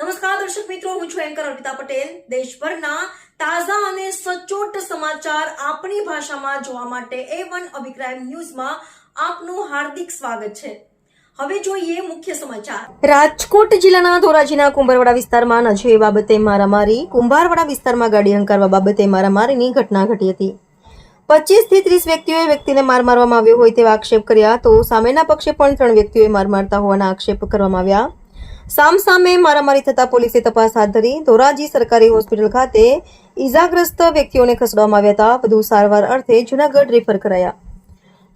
નમસ્કાર, દર્શક મિત્રો, હું છું એન્કર અર્પિતા પટેલ. દેશભરના તાજા અને સચોટ સમાચાર આપણી ભાષામાં જોવા માટે એ વન અભિપ્રાય ન્યૂઝમાં આપનું હાર્દિક સ્વાગત છે. હવે જોઈએ મુખ્ય સમાચાર. રાજકોટ જિલ્લાના ધોરાજીના કુંભારવાડા વિસ્તારમાં નજે બાબતે મારામારી. કુંભારવાડા વિસ્તારમાં ગાડી હંકારવા બાબતે મારામારીની ઘટના ઘટી હતી. પચીસથી ત્રીસ વ્યક્તિઓએ વ્યક્તિને માર મારવામાં આવ્યો હોય તેવા આક્ષેપ કર્યા, તો સામેના પક્ષે પણ ત્રણ વ્યક્તિઓએ માર મારતા હોવાના આક્ષેપ કરવામાં આવ્યા. સામ સામે મારામારી થતા પોલીસે તપાસ હાથ ધરી ધોરાજી સરકારી હોસ્પિટલ ખાતે ઈજાગ્રસ્ત વ્યક્તિઓને ખસેડવામાં આવ્યા હતા. વધુ સારવાર અર્થે જુનાગઢ રેફર કરાયા.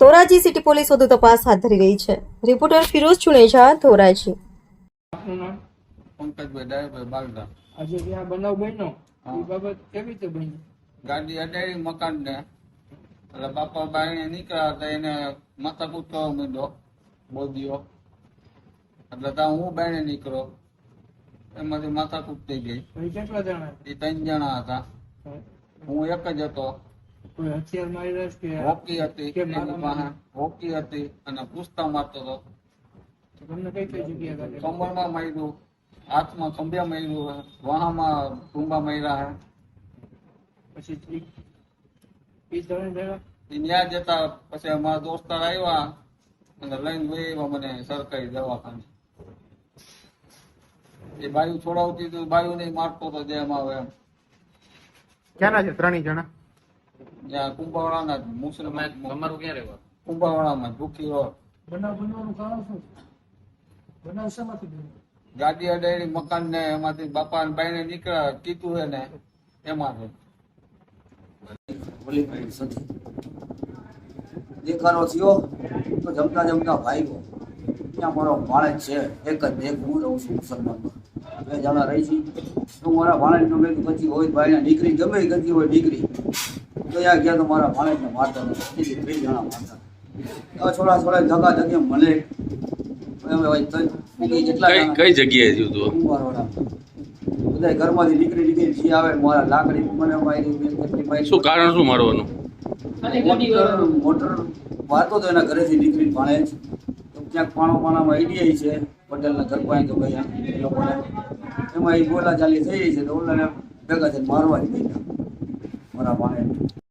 ધોરાજી સિટી પોલીસ વધુ તપાસ હાથ ધરી રહી છે. રિપોર્ટર ફિરોઝ ચુનેજા ધોરાજી. પંકજભાઈ ડાયભાઈ બાલદા. આજે જે બનાવ બન્યો એ બાબત કેવી રીતે બની? ગાડી અડાડી મકાન ને એટલે બાપા બાઈને નીકળ્યા હતા એને માથા કૂટ કરવા માંડ્યો બોધ્યો. એટલે ત્યાં હું બેને નીકળ્યો એમાંથી માથા કૂટ ગઈ. કેટલા જણા? એ ત્રણ જણા હતા? હું. એક જ હતો. હોકી હતી હોકી હતી અને પૂછતા મારતો હતો. કમરમાં માર્યું હાથમાં ખંભ્યા માર્યું વાહામાં ટૂંબા માર્યા પછી ઈ એ ન્યા જતા પછી અમારા દોસ્તાર આવ્યા અને લઈને વહી મને સરકારી દવાખાને. એ બાયું છોડાવતી તો બાયું નહીં મારતો તો જેમ આવે એમ. ક્યાંના છે? ત્રણેય જણા? ત્યાં કુંભાવાળાના જ મુસ્લિમ તમારું ક્યાં રહેવા? કુંભાવાળામાં ભૂખી રોડ બનાવ બનવાનું કારણ શું બનાવ શેમાંથી બન્યો? ગાડી અડાડી મકાન ને એમાંથી બાપા ને બાઈને નીકળ્યા કીધું હે ને એમાંથી દેખાનો થયો તો જમતા જમતા ભાઈઓ ત્યાં મારો ભાણેજ છે એક જ એક હું રહું છું મુસલમાનમાં. બે જણા રહી છીએ. તો મારા ભાણેજનો મેં પછી હોય ભાઈને દીકરી ગમે ગતિ હોય દીકરી. તો ત્યાં ગયા તો મારા ભાણેજને મારતા નથી ત્રણ જણા મારતા તો છોડા છોડા ધગા ધગે મને કઈ જગ્યાએ થયું હતું બધા ઘરમાંથી નીકળી નીકળી જે આવે મારા લાકડી મને મારી શું કારણ શું મારવાનું? મોટર વાતો તો એના ઘરેથી નીકળી તો ક્યાંક પાણો પાણામાં આઈડિયા છે, પટેલના ઘર પાસે તો ગયા એ લોકોને. એમાં એ બોલા ચાલી થઈ છે તો ઓલાને ભેગા થઈને મારવા જ ગયા મારા પાણે